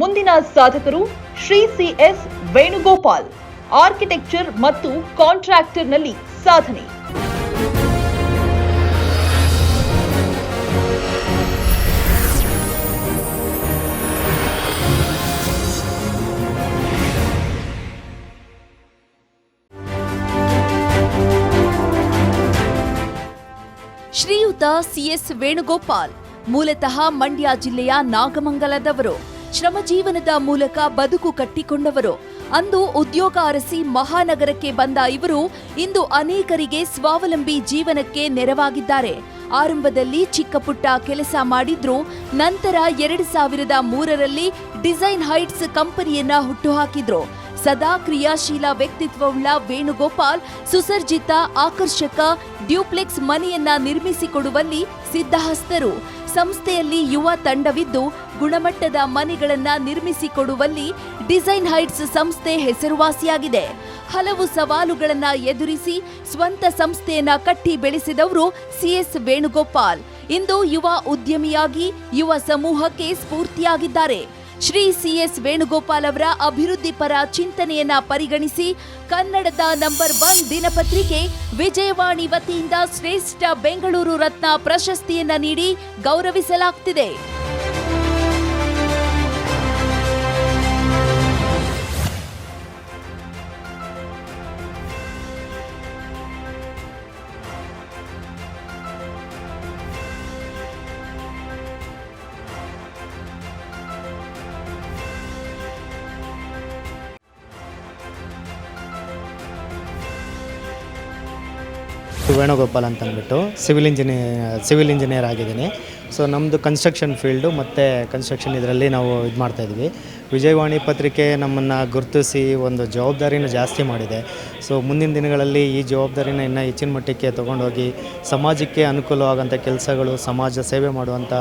ಮುಂದಿನ ಸಾಧಕರು Shri CS Venugopal, architecture ಮತ್ತು ಕಾಂಟ್ರಾಕ್ಟರ್ನಲ್ಲಿ ಸಾಧನೆ. ಶ್ರೀಯುತ ಸಿಎಸ್ ವೇಣುಗೋಪಾಲ್, ಮೂಲತಃ ಮಂಡ್ಯ ಜಿಲ್ಲೆಯ ನಾಗಮಂಗಲದವರು. ಶ್ರಮಜೀವನದ ಮೂಲಕ ಬದುಕು ಕಟ್ಟಿಕೊಂಡವರು. ಅಂದು ಉದ್ಯೋಗ ಅರಸಿ ಮಹಾನಗರಕ್ಕೆ ಬಂದ ಇವರು ಇಂದು ಅನೇಕರಿಗೆ ಸ್ವಾವಲಂಬಿ ಜೀವನಕ್ಕೆ ನೆರವಾಗಿದ್ದಾರೆ. ಆರಂಭದಲ್ಲಿ ಚಿಕ್ಕ ಪುಟ್ಟ ಕೆಲಸ ಮಾಡಿದ್ರು, ನಂತರ ಎರಡು ಸಾವಿರದ ಮೂರರಲ್ಲಿ ಡಿಸೈನ್ ಹೈಟ್ಸ್ ಕಂಪನಿಯನ್ನ ಹುಟ್ಟುಹಾಕಿದ್ರು ಸದಾ ಕ್ರಿಯಾಶೀಲ ವ್ಯಕ್ತಿತ್ವವುಳ್ಳ ವೇಣುಗೋಪಾಲ್, ಸುಸರ್ಜಿತ, ಆಕರ್ಷಕ, ಡ್ಯೂಪ್ಲೆಕ್ಸ್ ಮನೆಯನ್ನ ನಿರ್ಮಿಸಿಕೊಡುವಲ್ಲಿ ಸಿದ್ಧಹಸ್ತರು. ಸಂಸ್ಥೆಯಲ್ಲಿ ಯುವ ತಂಡವಿದ್ದು, ಗುಣಮಟ್ಟದ ಮನೆಗಳನ್ನ ನಿರ್ಮಿಸಿಕೊಡುವಲ್ಲಿ ಡಿಸೈನ್ ಹೈಟ್ಸ್ ಸಂಸ್ಥೆ ಹೆಸರುವಾಸಿಯಾಗಿದೆ. ಹಲವು ಸವಾಲುಗಳನ್ನ ಎದುರಿಸಿ ಸ್ವಂತ ಸಂಸ್ಥೆಯನ್ನ ಕಟ್ಟಿ ಬೆಳೆಸಿದವರು ಸಿಎಸ್ ವೇಣುಗೋಪಾಲ್. ಇಂದು ಯುವ ಉದ್ಯಮಿಯಾಗಿ ಯುವ ಸಮೂಹಕ್ಕೆ ಸ್ಫೂರ್ತಿಯಾಗಿದ್ದಾರೆ. ಶ್ರೀ ಸಿಎಸ್ ವೇಣುಗೋಪಾಲ್ ಅವರ ಅಭಿವೃದ್ಧಿ ಪರ ಚಿಂತನೆಯನ್ನ ಪರಿಗಣಿಸಿ ಕನ್ನಡದ ನಂಬರ್ ಒನ್ ದಿನಪತ್ರಿಕೆ ವಿಜಯವಾಣಿ ವತಿಯಿಂದ ಶ್ರೇಷ್ಠ ಬೆಂಗಳೂರು ರತ್ನ ಪ್ರಶಸ್ತಿಯನ್ನ ನೀಡಿ ಗೌರವಿಸಲಾಗ್ತಿದೆ. ವೇಣುಗೋಪಾಲ್ ಅಂತ ಅಂದ್ಬಿಟ್ಟು ಸಿವಿಲ್ ಇಂಜಿನಿಯರ್ ಸಿವಿಲ್ ಇಂಜಿನಿಯರ್ ಆಗಿದ್ದೀನಿ. ಸೊ ನಮ್ಮದು ಕನ್ಸ್ಟ್ರಕ್ಷನ್ ಫೀಲ್ಡು ಮತ್ತು ಕನ್ಸ್ಟ್ರಕ್ಷನ್ ಇದರಲ್ಲಿ ನಾವು ಇದು ಮಾಡ್ತಾಯಿದ್ವಿ ವಿಜಯವಾಣಿ ಪತ್ರಿಕೆ ನಮ್ಮನ್ನು ಗುರುತಿಸಿ ಒಂದು ಜವಾಬ್ದಾರಿನ ಜಾಸ್ತಿ ಮಾಡಿದೆ. ಸೊ ಮುಂದಿನ ದಿನಗಳಲ್ಲಿ ಈ ಜವಾಬ್ದಾರಿನ ಇನ್ನೂ ಹೆಚ್ಚಿನ ಮಟ್ಟಕ್ಕೆ ತೊಗೊಂಡೋಗಿ ಸಮಾಜಕ್ಕೆ ಅನುಕೂಲವಾಗೋಂಥ ಕೆಲಸಗಳು, ಸಮಾಜ ಸೇವೆ ಮಾಡುವಂಥ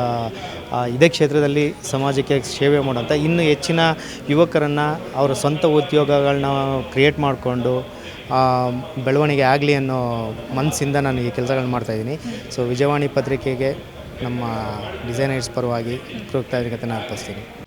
ಇದೇ ಕ್ಷೇತ್ರದಲ್ಲಿ ಸಮಾಜಕ್ಕೆ ಸೇವೆ ಮಾಡುವಂಥ ಇನ್ನೂ ಹೆಚ್ಚಿನ ಯುವಕರನ್ನು, ಅವರ ಸ್ವಂತ ಉದ್ಯೋಗಗಳನ್ನ ಕ್ರಿಯೇಟ್ ಮಾಡಿಕೊಂಡು ಬೆಳವಣಿಗೆ ಆಗಲಿ ಅನ್ನೋ ಮನಸ್ಸಿಂದ ನಾನು ಈ ಕೆಲಸಗಳನ್ನ ಮಾಡ್ತಾಯಿದ್ದೀನಿ ಸೊ ವಿಜಯವಾಣಿ ಪತ್ರಿಕೆಗೆ ನಮ್ಮ ಡಿಸೈನರ್ಸ್ ಪರವಾಗಿ ಕೃತಜ್ಞತೆನ ಅರ್ಪಿಸ್ತೀನಿ.